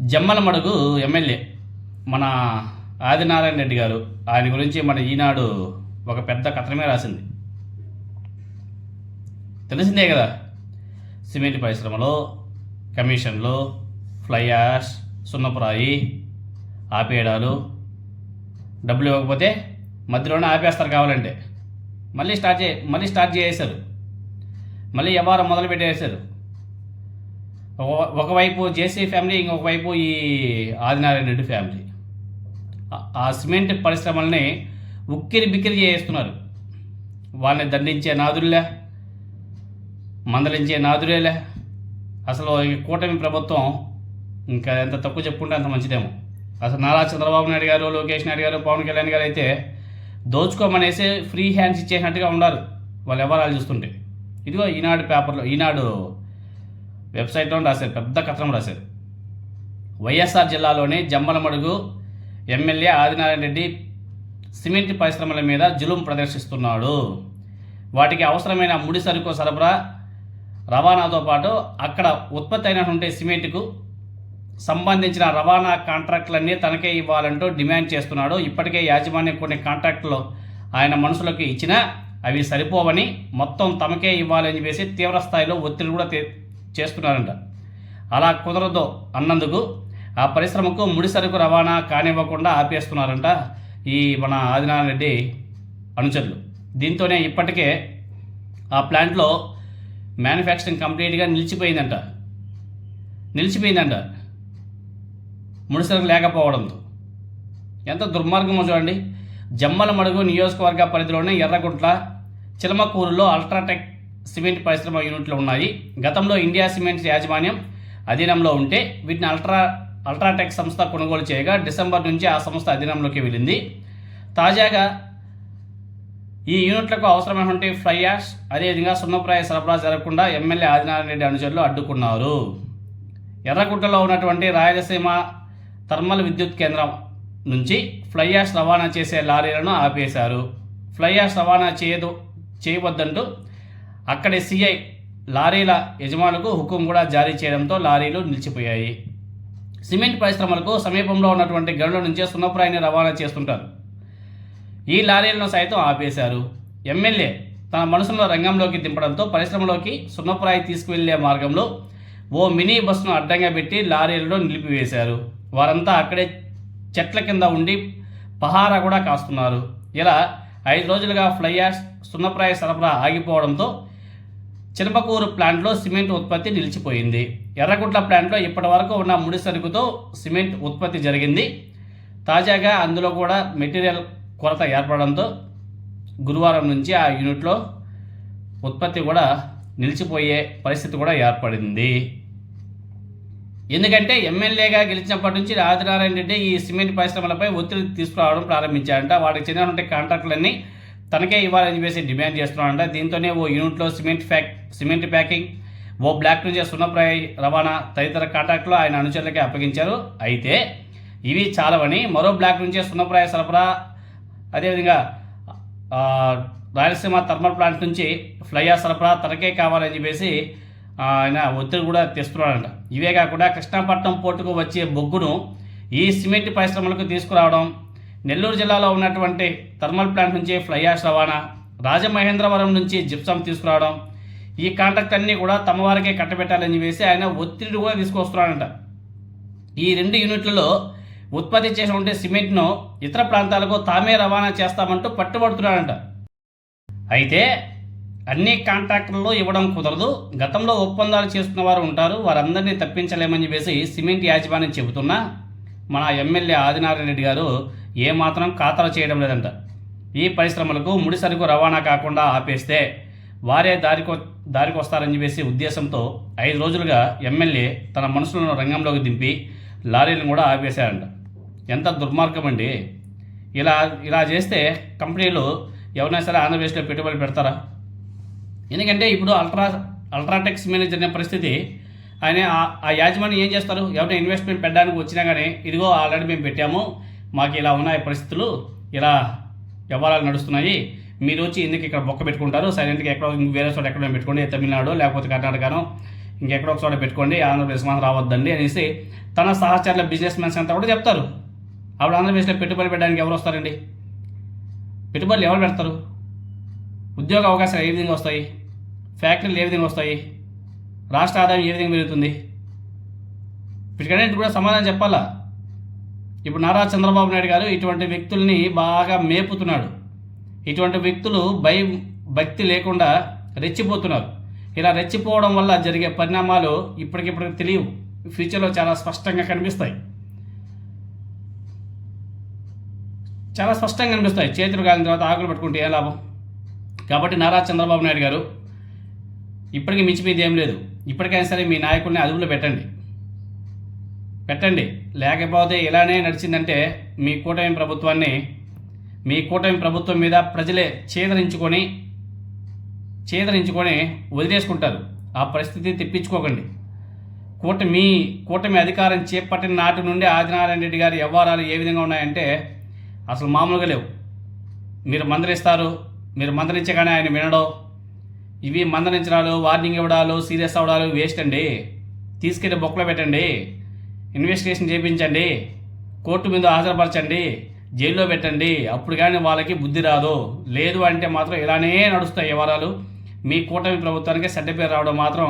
Jammalamadugu MLA మన ఆదినారాయణ రెడ్డి గారు. ఆయన గురించి మన ఈనాడు ఒక పెద్ద కథనమే రాసింది. తెలిసిందే కదా? సిమెంట్ పరిశ్రమలో కమిషన్లు ఫ్లై యాష్ సున్నపురాయి ఆపేయడాలు. డబ్బులు ఇవ్వకపోతే మధ్యలోనే ఆపేస్తారు కావాలంటే. మళ్ళీ స్టార్ట్ చే మళ్ళీ స్టార్ట్ చేసేసారు మళ్ళీ వ్యవహారం మొదలు పెట్టేశారు ఒకవైపు జేసీ ఫ్యామిలీ ఇంకొక వైపు ఈ ఆదినారాయణ రెడ్డి ఫ్యామిలీ. ఆ- సిమెంట్ పరిశ్రమల్ని ఉక్కిరి బిక్కిరి చేస్తున్నారు. వాళ్ళని దండించే నాదురులే మందలించే నాదురేలే అసలు ఈ కూటమి ప్రభుత్వం ఇంకా ఎంత తక్కువ చెప్పుకుంటే అంత మంచిదేమో. అసలు నారా చంద్రబాబు నాయుడు గారు లోకేష్ నాయుడు గారు పవన్ కళ్యాణ్ గారు అయితే దోచుకోమనేసి ఫ్రీ హ్యాండ్స్ ఇచ్చేసినట్టుగా ఉన్నారు. వాళ్ళు ఎవరాలు చూస్తుంటే. ఇదిగో ఈనాడు పేపర్లో ఈనాడు వెబ్సైట్లో రాశారు పెద్ద కథనం రాశారు. వైఎస్ఆర్ జిల్లాలోని జమ్మలమడుగు ఎమ్మెల్యే ఆదినారాయణ రెడ్డి సిమెంట్ పరిశ్రమల మీద జులుం ప్రదర్శిస్తున్నాడు. వాటికి అవసరమైన ముడి సరుకు సరఫరా రవాణాతో పాటు అక్కడ ఉత్పత్తి అయినటువంటి సిమెంట్కు సంబంధించిన రవాణా కాంట్రాక్టులన్నీ తనకే ఇవ్వాలంటూ డిమాండ్ చేస్తున్నాడు. ఇప్పటికే యాజమాన్యం కొన్ని కాంట్రాక్టులు ఆయన మనుషులకు ఇచ్చినా అవి సరిపోవని మొత్తం తమకే ఇవ్వాలని చెప్పేసి తీవ్ర స్థాయిలో ఒత్తిడి కూడా చేస్తున్నారంట. అలా కుదరదు అన్నందుకు ఆ పరిశ్రమకు ముడి సరుకు రవాణా కానివ్వకుండా ఆపేస్తున్నారంట ఈ మన ఆదినారాయణ రెడ్డి అనుచరులు. దీంతోనే ఇప్పటికే ఆ ప్లాంట్లో మ్యానుఫ్యాక్చరింగ్ కంప్లీట్గా నిలిచిపోయిందంట. నిలిచిపోయిందంట. ముడిసరుకు లేకపోవడంతో. ఎంత దుర్మార్గమో చూడండి. జమ్మల మడుగు నియోజకవర్గ పరిధిలోని ఎర్రగుంట్ల చిలమకూరులో అల్ట్రాటెక్ సిమెంట్ పరిశ్రమ యూనిట్లు ఉన్నాయి. గతంలో ఇండియా సిమెంట్స్ యాజమాన్యం అధీనంలో ఉంటే వీటిని అల్ట్రా అల్ట్రాటెక్ సంస్థ కొనుగోలు చేయగా డిసెంబర్ నుంచి ఆ సంస్థ అధీనంలోకి వెళ్ళింది. తాజాగా ఈ యూనిట్లకు అవసరమైనటువంటి ఫ్లై యాష్ అదేవిధంగా సున్నప్రాయ సరఫరా జరగకుండా ఎమ్మెల్యే ఆదినారాయణ రెడ్డి అనుచరులు అడ్డుకున్నారు. ఎర్రగుట్టలో ఉన్నటువంటి రాయలసీమ థర్మల్ విద్యుత్ కేంద్రం నుంచి ఫ్లై యాష్ రవాణా చేసే లారీలను ఆపేశారు. ఫ్లై యాష్ రవాణా చేయదు చేయవద్దంటూ అక్కడి సీఐ లారీల యజమానులకు హుకుం కూడా జారీ చేయడంతో లారీలు నిలిచిపోయాయి. సిమెంట్ పరిశ్రమలకు సమీపంలో ఉన్నటువంటి గనుల నుంచే సున్నప్రాయిని రవాణా చేస్తుంటారు. ఈ లారీలను సైతం ఆపేశారు. ఎమ్మెల్యే తన మనసులో రంగంలోకి దింపడంతో పరిశ్రమలోకి సున్నప్రాయి తీసుకువెళ్ళే మార్గంలో ఓ మినీ బస్సును అడ్డంగా పెట్టి లారీలను నిలిపివేశారు. వారంతా అక్కడే చెట్ల కింద ఉండి పహారా కూడా కాస్తున్నారు. ఇలా ఐదు రోజులుగా ఫ్లై యాష్ సున్నప్రాయ సరఫరా ఆగిపోవడంతో చిరపకూరు ప్లాంట్లో సిమెంట్ ఉత్పత్తి నిలిచిపోయింది. ఎర్రగుట్ల ప్లాంట్లో ఇప్పటి వరకు ఉన్న ముడి సరుకుతో సిమెంట్ ఉత్పత్తి జరిగింది. తాజాగా అందులో కూడా మెటీరియల్ కొరత ఏర్పడడంతో గురువారం నుంచి ఆ యూనిట్లో ఉత్పత్తి కూడా నిలిచిపోయే పరిస్థితి కూడా ఏర్పడింది. ఎందుకంటే ఎమ్మెల్యేగా గెలిచినప్పటి నుంచి ఆదినారాయణ రెడ్డి ఈ సిమెంట్ పరిశ్రమలపై ఒత్తిడి తీసుకురావడం ప్రారంభించారంట వాటికి చెందినటువంటి కాంట్రాక్టులన్నీ తనకే ఇవ్వాలని చెప్పేసి డిమాండ్ చేస్తున్నాడంట. దీంతోనే ఓ యూనిట్లో సిమెంట్ ఫ్యాక్ సిమెంట్ ప్యాకింగ్ ఓ బ్లాక్ నుంచి సున్నప్రాయ రవాణా తదితర కాంట్రాక్టులు ఆయన అనుచరులకే అప్పగించారు. అయితే ఇవి చాలవని మరో బ్లాక్ నుంచే సున్నప్రాయ సరఫరా అదేవిధంగా రాయలసీమ థర్మల్ ప్లాంట్ నుంచి ఫ్లైయా సరఫరా తనకే కావాలని చెప్పేసి ఆయన ఒత్తిడి కూడా తెస్తున్నాడంట. ఇవే కాకుండా కృష్ణాపట్నం పోర్టుకు వచ్చే బొగ్గును ఈ సిమెంట్ పరిశ్రమలకు తీసుకురావడం నెల్లూరు జిల్లాలో ఉన్నటువంటి థర్మల్ ప్లాంట్ నుంచి ఫ్లైయాష్ రవాణా రాజమహేంద్రవరం నుంచి జిప్సం తీసుకురావడం ఈ కాంట్రాక్ట్ అన్నీ కూడా తమ వారికే కట్టబెట్టాలని చెప్పేసి ఆయన ఒత్తిడి కూడా తీసుకొస్తున్నాడంట. ఈ రెండు యూనిట్లలో ఉత్పత్తి చేసినటువంటి సిమెంట్ను ఇతర ప్రాంతాలకు తామే రవాణా చేస్తామంటూ పట్టుబడుతున్నాడంట. అయితే అన్ని కాంట్రాక్టుల్లో ఇవ్వడం కుదరదు. గతంలో ఒప్పందాలు చేసుకున్న వారు ఉంటారు. వారందరినీ తప్పించలేమని చెప్పేసి సిమెంట్ యాజమాన్యం చెబుతున్నా మన ఎమ్మెల్యే ఆదినారాయణ రెడ్డి గారు ఏమాత్రం ఖాతరు చేయడం లేదంట. ఈ పరిశ్రమలకు ముడి సరుకు రవాణా కాకుండా ఆపేస్తే వారే దారికి దారికి వస్తారని చెప్పేసి ఉద్దేశంతో ఐదు రోజులుగా ఎమ్మెల్యే తన మనుషులను రంగంలోకి దింపి లారీలను కూడా ఆపేశారంట. ఎంత దుర్మార్గం అండి. ఇలా ఇలా చేస్తే కంపెనీలు ఎవరైనా సరే ఆంధ్రప్రదేశ్లో పెట్టుబడులు పెడతారా? ఎందుకంటే ఇప్పుడు అల్ట్రా అల్ట్రాటెక్స్ మేనేజర్ అనే పరిస్థితి ఆయన ఆ- ఆ యాజమాన్యం ఏం చేస్తారు? ఎవరైనా ఇన్వెస్ట్మెంట్ పెట్టడానికి వచ్చినా కానీ ఇదిగో ఆల్రెడీ మేము పెట్టాము మాకు ఇలా ఉన్నాయి పరిస్థితులు ఇలా వ్యవహారాలు నడుస్తున్నాయి మీరు వచ్చి ఎందుకు ఇక్కడ బొక్క పెట్టుకుంటారు? సైలెంట్గా ఎక్కడో వేరే చోట ఎక్కడో పెట్టుకోండి తమిళనాడు లేకపోతే కర్ణాటకనో ఇంకెక్కడో ఒక చోట పెట్టుకోండి ఆంధ్రప్రదేశ్ మాత్రం రావద్దండి అనేసి తన సహచరుల బిజినెస్ మెన్స్ అంతా కూడా చెప్తారు. అప్పుడు ఆంధ్రప్రదేశ్లో పెట్టుబడి పెట్టడానికి ఎవరు వస్తారండి? పెట్టుబడులు ఎవరు పెడతారు? ఉద్యోగ అవకాశాలు ఏ విధంగా వస్తాయి? ఫ్యాక్టరీలు ఏ విధంగా వస్తాయి? రాష్ట్ర ఆదాయం ఏ విధంగా పెరుగుతుంది? వీటికన్నింటి కూడా సమాధానం చెప్పాలా? ఇప్పుడు నారా చంద్రబాబు నాయుడు గారు ఇటువంటి వ్యక్తుల్ని బాగా మేపుతున్నాడు. ఇటువంటి వ్యక్తులు భయం భక్తి లేకుండా రెచ్చిపోతున్నారు. ఇలా రెచ్చిపోవడం వల్ల జరిగే పరిణామాలు ఇప్పటికిప్పుడు తెలియవు. ఫ్యూచర్లో చాలా స్పష్టంగా కనిపిస్తాయి. చాలా స్పష్టంగా కనిపిస్తాయి. చేతులు కాలిన తర్వాత ఆకులు పట్టుకుంటే ఏ లాభం? కాబట్టి నారా చంద్రబాబు నాయుడు గారు ఇప్పటికీ మించిపోయింది ఏం లేదు. ఇప్పటికైనా సరే మీ నాయకుల్ని అదుపులో పెట్టండి. పెట్టండి. లేకపోతే ఇలానే నడిచిందంటే మీ కూటమి ప్రభుత్వాన్ని మీ కూటమి ప్రభుత్వం మీద ప్రజలే చేదరించుకొని చేదరించుకొని వదిలేసుకుంటారు. ఆ పరిస్థితి తెప్పించుకోకండి. కూటమి కూటమి అధికారం చేపట్టిన నాటి నుండి ఆదినారాయణ రెడ్డి గారి వ్యవహారాలు ఏ విధంగా ఉన్నాయంటే అసలు మామూలుగా లేవు. మీరు మందలిస్తారు మీరు మందలించగానే ఆయన వినడం. ఇవి మందలించడాలు వార్నింగ్ ఇవ్వడాలు సీరియస్ అవ్వడాలు వేస్ట్ అండి. తీసుకెళ్ళి బొక్కలో పెట్టండి. ఇన్వెస్టిగేషన్ చేయించండి కోర్టు మీద హాజరుపరచండి. జైల్లో పెట్టండి. అప్పుడు కానీ వాళ్ళకి బుద్ధి రాదు. లేదు అంటే మాత్రం ఇలానే నడుస్తాయి వ్యవహారాలు. మీ కూటమి ప్రభుత్వానికి చెడ్డ పేరు రావడం మాత్రం